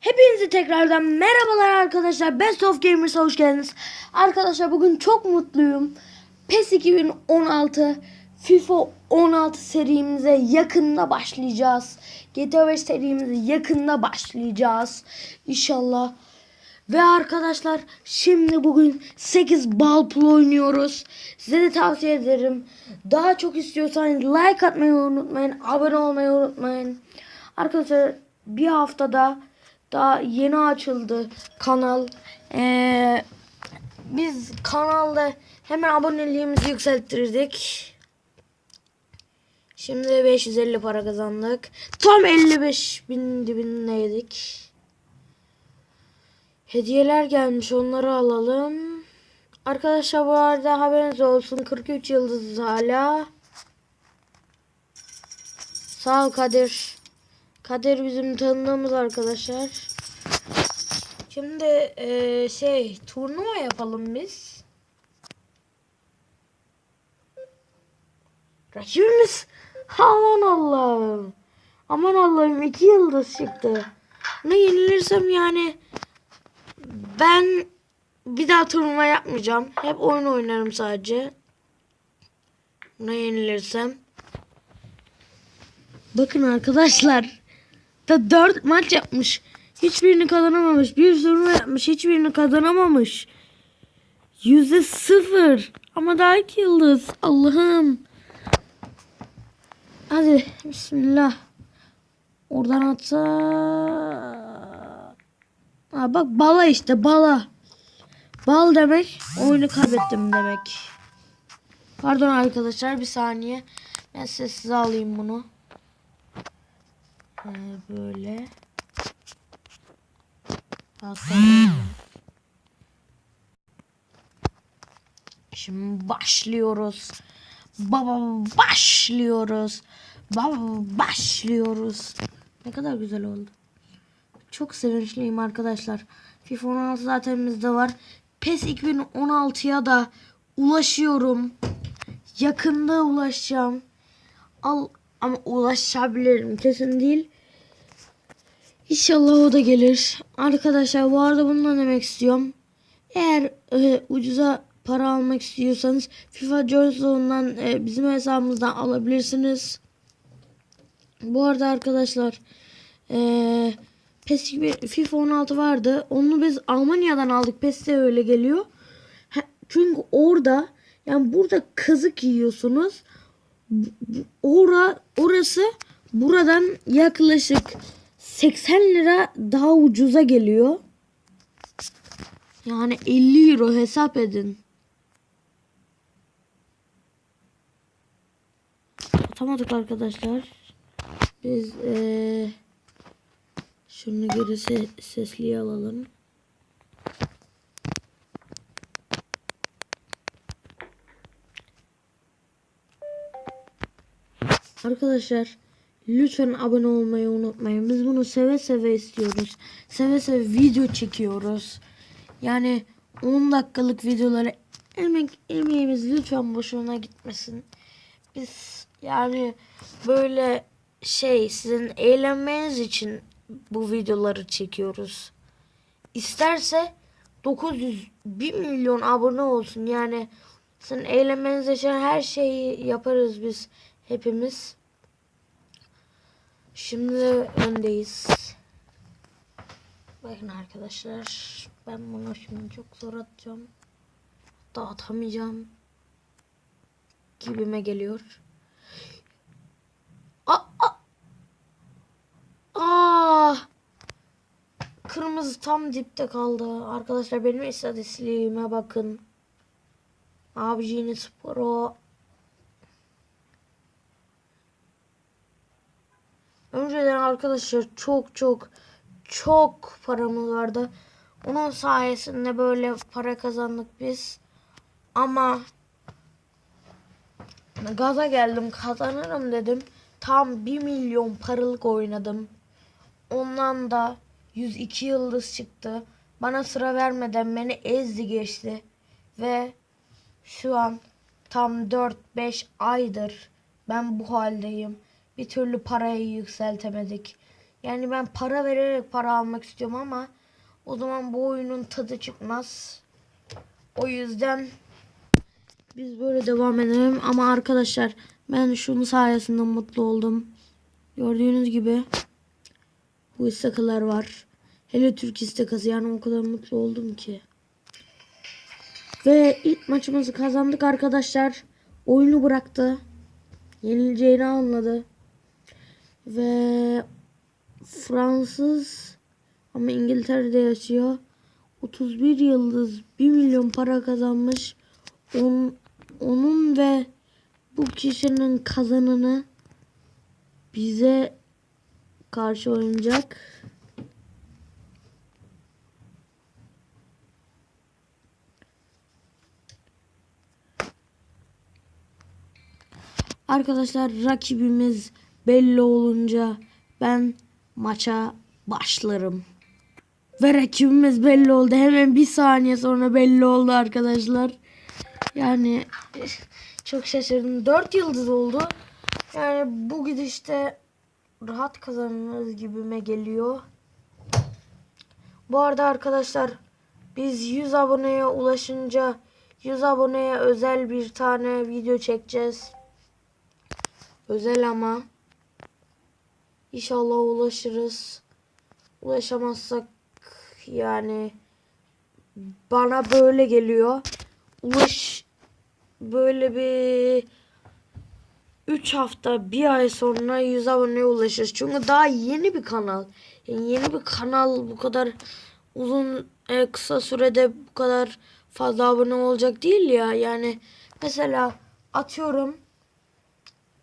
Hepinize tekrardan merhabalar arkadaşlar. Best of Gamers'a hoş geldiniz. Arkadaşlar bugün çok mutluyum. PES 2016 FIFA 16 serimize yakında başlayacağız. GTA 5 serimize yakında başlayacağız. İnşallah. Ve arkadaşlar şimdi bugün 8 bal pool oynuyoruz. Size de tavsiye ederim. Daha çok istiyorsanız like atmayı unutmayın. Abone olmayı unutmayın. Arkadaşlar bir haftada daha yeni açıldı kanal. Ee, biz kanalda hemen aboneliğimizi yükselttirdik. Şimdi 550 para kazandık. Tam 55 bin dibindeydik. Hediyeler gelmiş onları alalım. Arkadaşlar bu arada haberiniz olsun 43 yıldız hala. Sağ ol Kadir. Kadir bizim tanıdığımız arkadaşlar. Şimdi eee, şey turnuva yapalım biz. Rakibimiz aman Allah'ım. Aman Allah'ım iki yıldız çıktı. Ne yenilirsem yani ben bir daha turnuva yapmayacağım. Hep oyun oynarım sadece. Ne yenilirsem. Bakın arkadaşlar. Da 4 maç yapmış. Hiçbirini kazanamamış. Bir turnuva yapmış. Hiçbirini kazanamamış. Yüzde sıfır. Ama daha iki yıldız. Allah'ım. Hadi bismillah. Oradan atsa. Ha, bak bala işte bala. Bal demek oyunu kaybettim demek. Pardon arkadaşlar bir saniye. Ben sessize alayım bunu. Ee, böyle. Şimdi başlıyoruz. Baba başlıyoruz. Baba başlıyoruz. Ne kadar güzel oldu. Çok sevinçliyim arkadaşlar. FIFA 16 zaten bizde var. PES 2016'ya da ulaşıyorum. Yakında ulaşacağım. Al ama ulaşabilirim kesin değil. İnşallah o da gelir. Arkadaşlar bu arada bunu demek istiyorum. Eğer e, ucuza para almak istiyorsanız FIFA Joyzone'dan e, bizim hesabımızdan alabilirsiniz. Bu arada arkadaşlar e, PES FIFA 16 vardı. Onu biz Almanya'dan aldık. PES de öyle geliyor. Çünkü orada yani burada kazık yiyorsunuz. Ora, orası buradan yaklaşık 80 lira daha ucuza geliyor. Yani 50 euro hesap edin. Atamadık arkadaşlar. Biz eee şunu geri se- sesliye alalım. Arkadaşlar lütfen abone olmayı unutmayın. Biz bunu seve seve istiyoruz. Seve seve video çekiyoruz. Yani 10 dakikalık videoları emek emeğimiz lütfen boşuna gitmesin. Biz yani böyle şey sizin eğlenmeniz için bu videoları çekiyoruz. İsterse 900 1 milyon abone olsun. Yani sizin eğlenmeniz için her şeyi yaparız biz hepimiz. Şimdi öndeyiz. Bakın arkadaşlar ben bunu şimdi çok zor atacağım. Hatta atamayacağım gibime geliyor. Aa, aa. Aa! Kırmızı tam dipte kaldı. Arkadaşlar benim istatistikliğime bakın. Abicini Sporo. Önceden arkadaşlar çok çok çok paramız vardı. Onun sayesinde böyle para kazandık biz. Ama gaza geldim kazanırım dedim. Tam 1 milyon paralık oynadım. Ondan da 102 yıldız çıktı. Bana sıra vermeden beni ezdi geçti. Ve şu an tam 4-5 aydır ben bu haldeyim. Bir türlü parayı yükseltemedik. Yani ben para vererek para almak istiyorum ama o zaman bu oyunun tadı çıkmaz. O yüzden biz böyle devam edelim ama arkadaşlar ben şunun sayesinde mutlu oldum. Gördüğünüz gibi bu istakalar var. Hele Türk istakası yani o kadar mutlu oldum ki. Ve ilk maçımızı kazandık arkadaşlar. Oyunu bıraktı. Yenileceğini anladı. Ve Fransız ama İngiltere'de yaşıyor. 31 yıldız 1 milyon para kazanmış. Onun, onun ve bu kişinin kazananı bize karşı oynayacak. Arkadaşlar rakibimiz belli olunca ben maça başlarım. Ve rakibimiz belli oldu. Hemen bir saniye sonra belli oldu arkadaşlar. Yani eh, çok şaşırdım. 4 yıldız oldu. Yani bu gidişte rahat kazanırız gibime geliyor. Bu arada arkadaşlar biz 100 aboneye ulaşınca 100 aboneye özel bir tane video çekeceğiz. Özel ama İnşallah ulaşırız. Ulaşamazsak yani bana böyle geliyor. Ulaş böyle bir 3 hafta bir ay sonra 100 aboneye ulaşırız. Çünkü daha yeni bir kanal. Yani yeni bir kanal bu kadar uzun e, kısa sürede bu kadar fazla abone olacak değil ya. Yani mesela atıyorum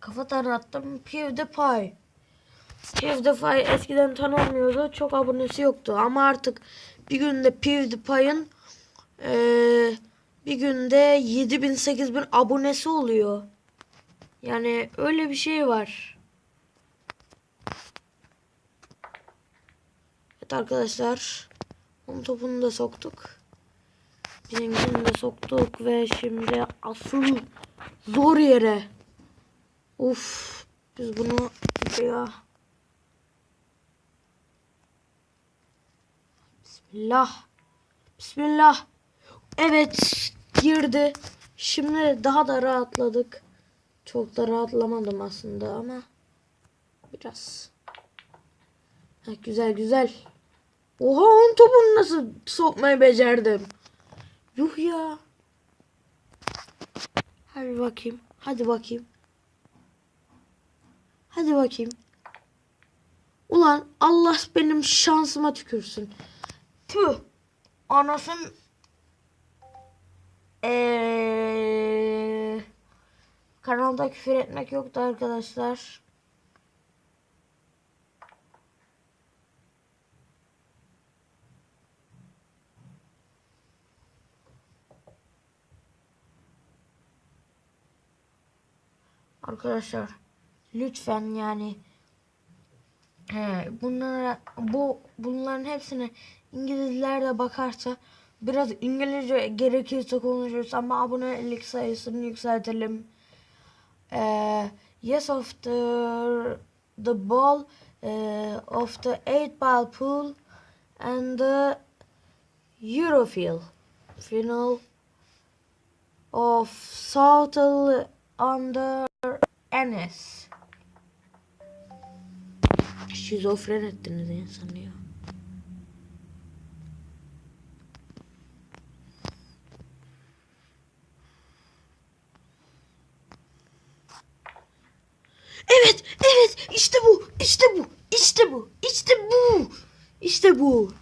kafadan attım PewDiePie. PewDiePie eskiden tanınmıyordu. Çok abonesi yoktu. Ama artık bir günde PewDiePie'ın eee bir günde 7000 8000 abonesi oluyor. Yani öyle bir şey var. Evet arkadaşlar. Onun topunu da soktuk. Bizimkini de soktuk ve şimdi asıl zor yere. Uf. Biz bunu ya. Bismillah. Bismillah. Evet girdi. Şimdi daha da rahatladık. Çok da rahatlamadım aslında ama biraz. Ha, güzel güzel. Oha onun topunu nasıl sokmayı becerdim. Yuh ya. Hadi bakayım. Hadi bakayım. Hadi bakayım. Ulan Allah benim şansıma tükürsün. Tüh. Anasın Eee kanalda küfür etmek yoktu arkadaşlar. Arkadaşlar lütfen yani he, bunlara bu bunların hepsine İngilizler de bakarsa biraz İngilizce gerekirse konuşuruz ama abonelik sayısını yükseltelim. Ee, yes of the ball uh, of the eight ball pool and the Eurofil final of Southall under NS. Şizofren ettiniz insanı ya. Evet, evet, işte bu, işte bu, işte bu, işte bu, işte bu.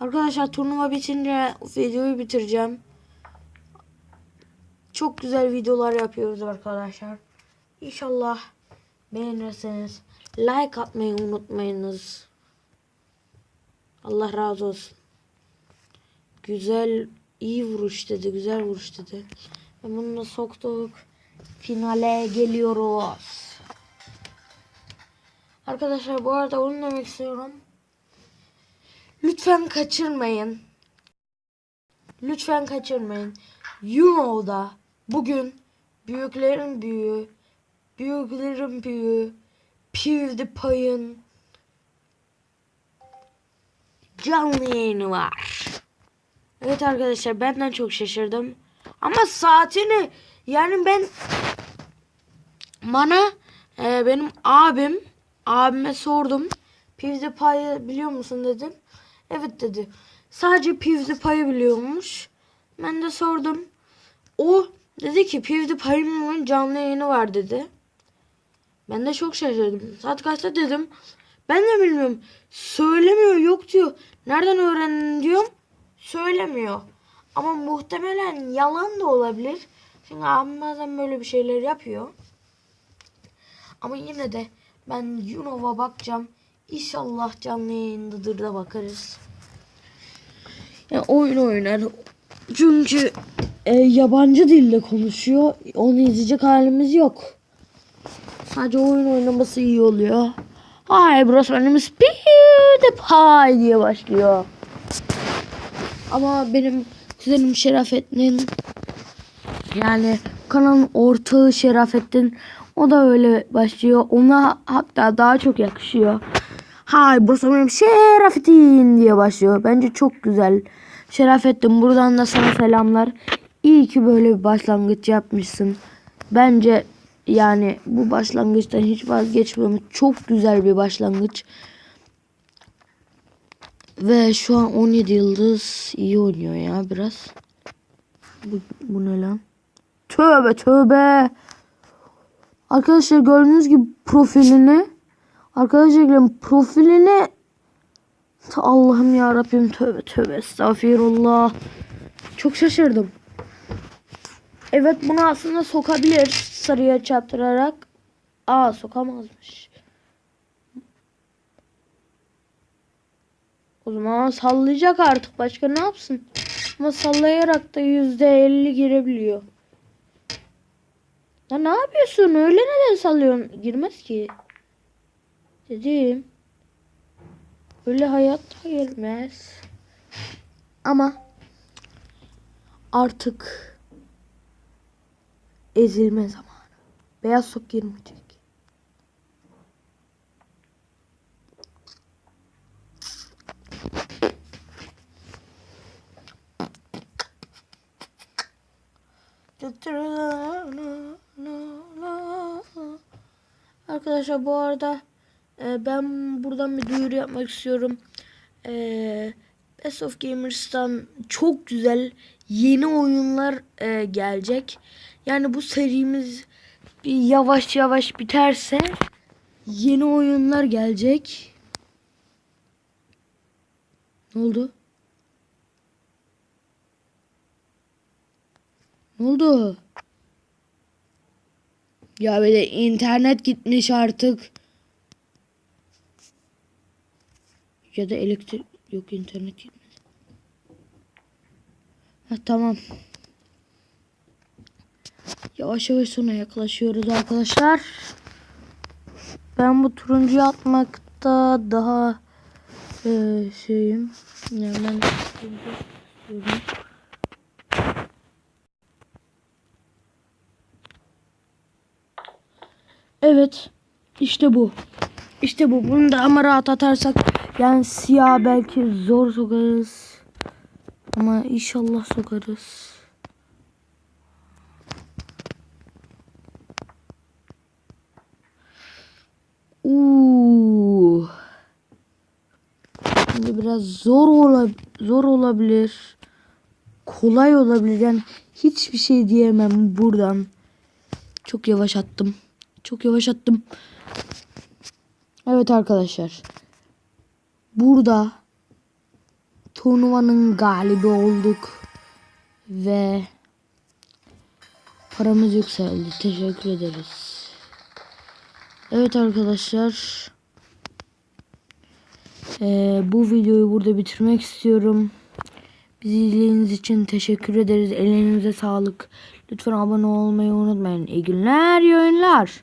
Arkadaşlar turnuva bitince videoyu bitireceğim. Çok güzel videolar yapıyoruz arkadaşlar. İnşallah beğenirseniz like atmayı unutmayınız. Allah razı olsun. Güzel, iyi vuruş dedi, güzel vuruş dedi. Ve bunu da soktuk. Finale geliyoruz. Arkadaşlar bu arada onu demek istiyorum. Lütfen kaçırmayın. Lütfen kaçırmayın. Euro'da bugün büyüklerin büyüğü, büyüklerin büyüğü, PewDiePie'ın canlı yayını var. Evet arkadaşlar benden çok şaşırdım. Ama saatini yani ben bana e, benim abim abime sordum. PewDiePie'ı biliyor musun dedim. Evet dedi. Sadece PewDiePie'ı biliyormuş. Ben de sordum. O dedi ki PewDiePie'nin canlı yayını var dedi. Ben de çok şaşırdım. Saat kaçta dedim. Ben de bilmiyorum. Söylemiyor yok diyor. Nereden öğrendin diyorum. Söylemiyor. Ama muhtemelen yalan da olabilir. Çünkü abim bazen böyle bir şeyler yapıyor. Ama yine de ben Yunov'a bakacağım. İnşallah canlı yayındadır da bakarız. Ya oyun oynar. Çünkü e, yabancı dilde konuşuyor. Onu izleyecek halimiz yok. Sadece oyun oynaması iyi oluyor. Hi burası benim PewDiePie diye başlıyor. Ama benim kuzenim Şerafettin yani kanalın ortağı Şerafettin o da öyle başlıyor. Ona hatta daha çok yakışıyor. Burası benim Şerafettin diye başlıyor. Bence çok güzel. Şerafettin buradan da sana selamlar. İyi ki böyle bir başlangıç yapmışsın. Bence yani bu başlangıçtan hiç vazgeçmiyorum. Çok güzel bir başlangıç. Ve şu an 17 yıldız iyi oynuyor ya biraz. Bu, bu ne lan? Tövbe tövbe. Arkadaşlar gördüğünüz gibi profilini arkadaşlar profilini Allah'ım ya Rabbim tövbe tövbe estağfirullah. Çok şaşırdım. Evet bunu aslında sokabilir sarıya çarptırarak. Aa sokamazmış. O zaman sallayacak artık. Başka ne yapsın? Ama sallayarak da yüzde elli girebiliyor. Ya ne yapıyorsun? Öyle neden sallıyorsun? Girmez ki. Dedim. Öyle hayatta girmez. Ama artık ezilme zamanı. Beyaz sok girmeyecek. Arkadaşlar bu arada e, ben buradan bir duyuru yapmak istiyorum. E, Best of Gamers'tan çok güzel yeni oyunlar e, gelecek. Yani bu serimiz bir yavaş yavaş biterse yeni oyunlar gelecek. Ne oldu? Ne oldu? Ya de internet gitmiş artık. Ya da elektrik yok internet gitmedi. Ha tamam. Yavaş yavaş sona yaklaşıyoruz arkadaşlar. Ben bu turuncuyu atmakta daha e, şeyim. Yani ben turuncu istiyorum. Evet. İşte bu. İşte bu. Bunu da ama rahat atarsak yani siyah belki zor sokarız. Ama inşallah sokarız. Uuu. Şimdi biraz zor ola zor olabilir. Kolay olabilir. Yani hiçbir şey diyemem buradan. Çok yavaş attım. Çok yavaş attım. Evet arkadaşlar. Burada turnuvanın galibi olduk. Ve paramız yükseldi. Teşekkür ederiz. Evet arkadaşlar. Ee, bu videoyu burada bitirmek istiyorum. Bizi izlediğiniz için teşekkür ederiz. Ellerinize sağlık. Lütfen abone olmayı unutmayın. İyi günler, iyi oyunlar.